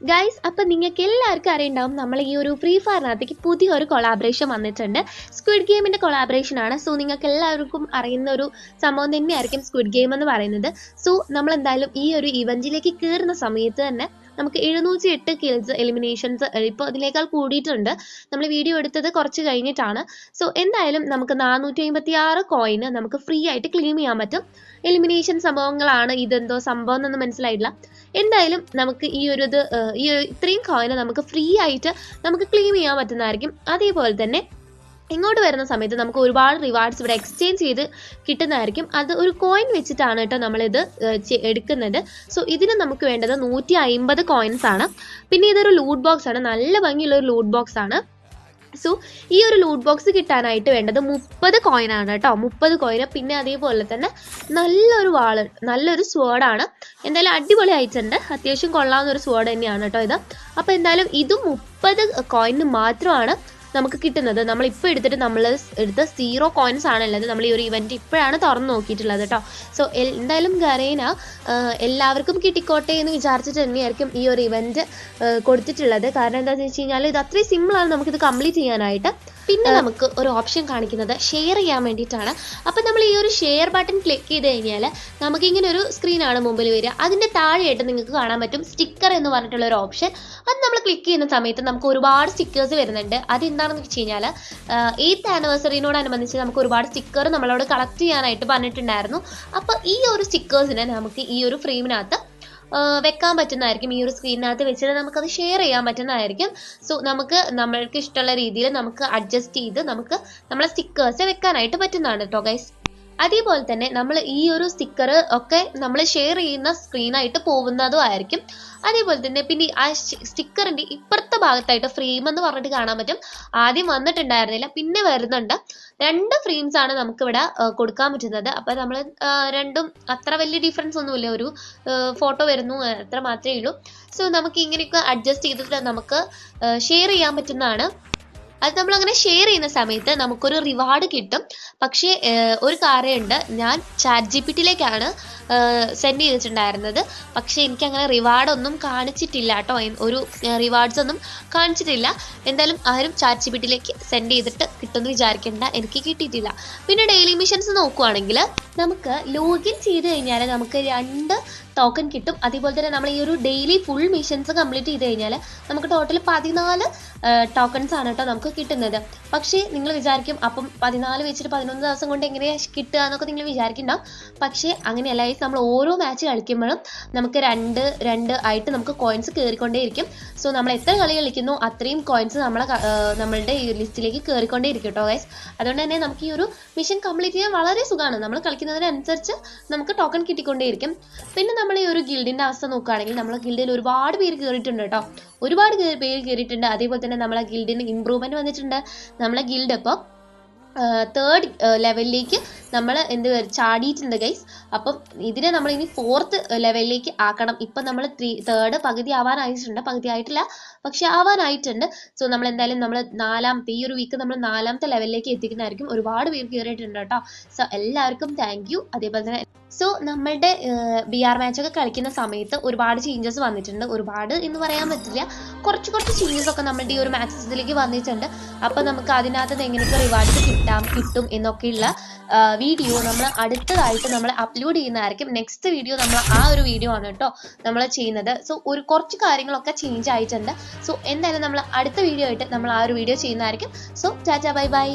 Guys അപ്പം നിങ്ങൾക്ക് എല്ലാവർക്കും അറിയുണ്ടാവും നമ്മൾ ഈ ഒരു ഫ്രീ ഫയറിനകത്തേക്ക് പുതിയൊരു കൊളാബറേഷൻ വന്നിട്ടുണ്ട്. സ്ക്വിഡ് ഗെയിമിന്റെ കൊളാബറേഷൻ ആണ്. സോ നിങ്ങൾക്ക് എല്ലാവർക്കും അറിയുന്ന ഒരു സംഭവം തന്നെയായിരിക്കും സ്ക്വിഡ് ഗെയിം എന്ന് പറയുന്നത്. സോ നമ്മൾ എന്തായാലും ഈ ഒരു ഇവന്റിലേക്ക് കയറുന്ന സമയത്ത് തന്നെ നമുക്ക് എഴുന്നൂറ്റി എട്ട് കിൽസ് എലിമിനേഷൻസ് ഇപ്പോൾ അതിനേക്കാൾ കൂടിയിട്ടുണ്ട്. നമ്മൾ വീഡിയോ എടുത്തത് കുറച്ച് കഴിഞ്ഞിട്ടാണ്. സോ എന്തായാലും നമുക്ക് നാനൂറ്റി അമ്പത്തി ആറ് കോയിന് നമുക്ക് ഫ്രീ ആയിട്ട് ക്ലെയിം ചെയ്യാൻ പറ്റും. എലിമിനേഷൻ സംഭവങ്ങളാണ് ഇതെന്തോ സംഭവം എന്നൊന്നും മനസ്സിലായിട്ടില്ല. എന്തായാലും നമുക്ക് ഈ ഒരു ഇത് ഈ ഇത്രയും കോയിന് നമുക്ക് ഫ്രീ ആയിട്ട് നമുക്ക് ക്ലെയിം ചെയ്യാൻ പറ്റുന്നതായിരിക്കും. അതേപോലെ തന്നെ ഇങ്ങോട്ട് വരുന്ന സമയത്ത് നമുക്ക് ഒരുപാട് റിവാർഡ്സ് ഇവിടെ എക്സ്ചേഞ്ച് ചെയ്ത് കിട്ടുന്നതായിരിക്കും. അത് ഒരു കോയിൻ വെച്ചിട്ടാണ് കേട്ടോ നമ്മളിത് എടുക്കുന്നത്. സോ ഇതിന് നമുക്ക് വേണ്ടത് നൂറ്റി അമ്പത് കോയിൻസ് ആണ്. പിന്നെ ഇതൊരു ലൂട്ട് ബോക്സ് ആണ്. നല്ല ഭംഗിയുള്ള ഒരു ലൂട്ട് ബോക്സ് ആണ്. സോ ഈ ഒരു ലൂട്ട് ബോക്സ് കിട്ടാനായിട്ട് വേണ്ടത് മുപ്പത് കോയിൻ ആണ് കേട്ടോ. മുപ്പത് കോയിന് പിന്നെ അതേപോലെ തന്നെ നല്ലൊരു വാൾ നല്ലൊരു സ്വേഡാണ് എന്തായാലും അടിപൊളി അയച്ചിട്ടുണ്ട് അത്യാവശ്യം കൊള്ളാവുന്ന ഒരു സ്വേഡ് തന്നെയാണ് കേട്ടോ ഇത്. അപ്പോൾ എന്തായാലും ഇതും മുപ്പത് കോയിന് മാത്രമാണ്. നമുക്ക് കിട്ടുന്നത്. നമ്മൾ ഇപ്പോൾ എടുത്തിട്ട് നമ്മൾ എടുത്ത സീറോ കോയിൻസ് ആണുള്ളത്. നമ്മൾ ഈ ഒരു ഇവന്റ് ഇപ്പോഴാണ് തുറന്നു നോക്കിയിട്ടുള്ളത് കേട്ടോ സോ എന്തായാലും ഗറേന എല്ലാവർക്കും കിട്ടിക്കോട്ടെ എന്ന് വിചാരിച്ചിട്ട് തന്നെയായിരിക്കും ഈ ഒരു ഇവന്റ് കൊടുത്തിട്ടുള്ളത്. കാരണം എന്താണെന്ന് വെച്ച് കഴിഞ്ഞാൽ ഇത് അത്രയും സിമ്പിളാണ് നമുക്കിത് കംപ്ലീറ്റ് ചെയ്യാനായിട്ട്. പിന്നെ നമുക്ക് ഒരു ഓപ്ഷൻ കാണിക്കുന്നത് ഷെയർ ചെയ്യാൻ വേണ്ടിയിട്ടാണ്. അപ്പം നമ്മൾ ഈ ഒരു ഷെയർ ബട്ടൺ ക്ലിക്ക് ചെയ്ത് കഴിഞ്ഞാൽ നമുക്കിങ്ങനെ ഒരു സ്ക്രീനാണ് മുമ്പിൽ വരിക. അതിന്റെ താഴെയായിട്ട് നിങ്ങൾക്ക് കാണാൻ പറ്റും സ്റ്റിക്കർ എന്ന് പറഞ്ഞിട്ടുള്ള ഒരു ഓപ്ഷൻ അത് നമ്മൾ ക്ലിക്ക് ചെയ്യുന്ന സമയത്ത് നമുക്ക് ഒരുപാട് സ്റ്റിക്കേഴ്സ് വരുന്നുണ്ട്. അത് എന്താണെന്ന് വെച്ച് കഴിഞ്ഞാൽ എയ്ത്ത് ആനിവേഴ്സറിനോടനുബന്ധിച്ച് നമുക്ക് ഒരുപാട് സ്റ്റിക്കർ നമ്മളോട് കളക്ട് ചെയ്യാനായിട്ട് പറഞ്ഞിട്ടുണ്ടായിരുന്നു. അപ്പോൾ ഈ ഒരു സ്റ്റിക്കേഴ്സിനെ നമുക്ക് ഈ ഒരു ഫ്രെയിമിനകത്ത് വെക്കാൻ പറ്റുന്നതായിരിക്കും. ഈ ഒരു സ്ക്രീനിനകത്ത് വെച്ചിട്ട് നമുക്കത് ഷെയർ ചെയ്യാൻ പറ്റുന്നതായിരിക്കും. സോ നമുക്ക് നമ്മൾക്ക് ഇഷ്ടമുള്ള രീതിയിൽ നമുക്ക് അഡ്ജസ്റ്റ് ചെയ്ത് നമുക്ക് നമ്മളെ സ്റ്റിക്കേഴ്സ് വെക്കാനായിട്ട് പറ്റുന്നതാണ് കേട്ടോ ഗൈസ് അതേപോലെ തന്നെ നമ്മൾ ഈ ഒരു സ്റ്റിക്കർ ഒക്കെ നമ്മൾ ഷെയർ ചെയ്യുന്ന സ്ക്രീനായിട്ട് പോകുന്നതും ആയിരിക്കും. അതേപോലെ തന്നെ പിന്നെ ആ സ്റ്റിക്കറിന്റെ ഇപ്പുറത്തെ ഭാഗത്തായിട്ട് ഫ്രെയിം എന്ന് പറഞ്ഞിട്ട് കാണാൻ പറ്റും. ആദ്യം വന്നിട്ടുണ്ടായിരുന്നില്ല പിന്നെ വരുന്നുണ്ട്. രണ്ട് ഫ്രെയിംസ് ആണ് നമുക്ക് ഇവിടെ കൊടുക്കാൻ പറ്റുന്നത്. അപ്പൊ നമ്മൾ രണ്ടും അത്ര വലിയ ഡിഫറൻസ് ഒന്നുമില്ല. ഒരു ഫോട്ടോ വരുന്നു അത്ര മാത്രമേ ഉള്ളൂ. സോ നമുക്ക് ഇങ്ങനെയൊക്കെ അഡ്ജസ്റ്റ് ചെയ്തിട്ട് നമുക്ക് ഷെയർ ചെയ്യാൻ പറ്റുന്നതാണ്. അത് നമ്മൾ അങ്ങനെ ഷെയർ ചെയ്യുന്ന സമയത്ത് നമുക്കൊരു റിവാർഡ് കിട്ടും. പക്ഷേ ഒരു കാര്യമുണ്ട്. ഞാൻ ചാറ്റ് ജി പി ടിയിലേക്കാണ് സെൻഡ് ചെയ്തിട്ടുണ്ടായിരുന്നത്. പക്ഷേ എനിക്ക് അങ്ങനെ റിവാർഡൊന്നും കാണിച്ചിട്ടില്ല കേട്ടോ. ഒരു റിവാർഡ്സ് ഒന്നും കാണിച്ചിട്ടില്ല. എന്തായാലും ആരും ചാറ്റ് ജി പി ടിയിലേക്ക് സെൻഡ് ചെയ്തിട്ട് കിട്ടുമെന്ന് വിചാരിക്കേണ്ട. എനിക്ക് കിട്ടിയിട്ടില്ല. പിന്നെ ഡെയിലി മിഷൻസ് നോക്കുവാണെങ്കിൽ നമുക്ക് ലോഗിൻ ചെയ്ത് കഴിഞ്ഞാൽ നമുക്ക് രണ്ട് ടോക്കൺ കിട്ടും. അതേപോലെ തന്നെ നമ്മൾ ഈ ഒരു ഡെയിലി ഫുൾ മിഷൻസ് കംപ്ലീറ്റ് ചെയ്ത് കഴിഞ്ഞാൽ നമുക്ക് ടോട്ടൽ പതിനാല് ടോക്കൺസ് ആണ് കേട്ടോ നമുക്ക് കിട്ടുന്നത്. പക്ഷേ നിങ്ങൾ വിചാരിക്കും അപ്പം പതിനാല് വെച്ചിട്ട് പതിനൊന്ന് ദിവസം കൊണ്ട് എങ്ങനെയാണ് കിട്ടുക എന്നൊക്കെ നിങ്ങൾ വിചാരിക്കുന്നുണ്ടാവും. പക്ഷേ അങ്ങനെയല്ല. നമ്മൾ ഓരോ മാച്ച് കളിക്കുമ്പോഴും നമുക്ക് രണ്ട് രണ്ട് ആയിട്ട് നമുക്ക് കോയിൻസ് കയറിക്കൊണ്ടേയിരിക്കും സോ നമ്മൾ എത്ര കളി കളിക്കുന്നു അത്രയും കോയിൻസ് നമ്മളെ നമ്മളുടെ ഈ ലിസ്റ്റിലേക്ക് കയറിക്കൊണ്ടേയിരിക്കും കേട്ടോ ഗൈസ് അതുകൊണ്ട് തന്നെ നമുക്ക് ഈ ഒരു മിഷൻ കംപ്ലീറ്റ് ചെയ്യാൻ വളരെ സുഖമാണ്. നമ്മൾ കളിക്കുന്നതിനനുസരിച്ച് നമുക്ക് ടോക്കൺ കിട്ടിക്കൊണ്ടേയിരിക്കും. പിന്നെ നമ്മൾ ഈ ഒരു ഗിൽഡിന്റെ അവസ്ഥ നോക്കുകയാണെങ്കിൽ നമ്മൾ ഗിൽഡിൽ ഒരുപാട് പേര് കയറിയിട്ടുണ്ട് കേട്ടോ. ഒരുപാട് പേര് കയറിയിട്ടുണ്ട് അതേപോലെ തന്നെ നമ്മളെ ഗിൽഡിന് ഇമ്പ്രൂവ്മെന്റ് വന്നിട്ടുണ്ട്. നമ്മളെ ഗിൽഡ് ഇപ്പോൾ തേർഡ് ലെവലിലേക്ക് നമ്മൾ എന്ത് ചാടിയിട്ടുണ്ട് ഗൈസ് അപ്പം ഇതിനെ നമ്മൾ ഇനി ഫോർത്ത് ലെവലിലേക്ക് ആക്കണം. ഇപ്പം നമ്മൾ ത്രീ തേർഡ് പകുതി ആവാനായിട്ടുണ്ട്. പകുതി ആയിട്ടില്ല. പക്ഷെ ആവാനായിട്ടുണ്ട്. സോ നമ്മൾ എന്തായാലും നമ്മൾ നാലാമത്തെ ഈ ഒരു വീക്ക് നമ്മൾ നാലാമത്തെ ലെവലിലേക്ക് എത്തിക്കുന്നതായിരിക്കും. ഒരുപാട് പേര് കയറിയിട്ടുണ്ട് കേട്ടോ. സോ എല്ലാവർക്കും താങ്ക് യു അതേപോലെ തന്നെ സോ നമ്മളുടെ ബി ആർ മാച്ച് ഒക്കെ കളിക്കുന്ന സമയത്ത് ഒരുപാട് ചേഞ്ചസ് വന്നിട്ടുണ്ട്. ഒരുപാട് എന്ന് പറയാൻ പറ്റില്ല. കുറച്ച് കുറച്ച് ചേഞ്ചസ് ഒക്കെ നമ്മളുടെ ഈ ഒരു മാച്ചസിലേക്ക് വന്നിട്ടുണ്ട്. അപ്പോൾ നമുക്ക് അതിനകത്ത് എങ്ങനെയൊക്കെ റിവാർഡ്സ് കിട്ടാം കിട്ടും എന്നൊക്കെയുള്ള വീഡിയോ നമ്മൾ അടുത്തതായിട്ട് നമ്മൾ അപ്ലോഡ് ചെയ്യുന്നതായിരിക്കും. നെക്സ്റ്റ് വീഡിയോ നമ്മൾ ആ ഒരു വീഡിയോ ആണ് കേട്ടോ നമ്മൾ ചെയ്യുന്നത്. സോ ഒരു കുറച്ച് കാര്യങ്ങളൊക്കെ ചേഞ്ച് ആയിട്ടുണ്ട്. സോ എന്തായാലും നമ്മൾ അടുത്ത വീഡിയോ ആയിട്ട് നമ്മൾ ആ ഒരു വീഡിയോ ചെയ്യുന്നതായിരിക്കും. So ചാച്ചാ bye bye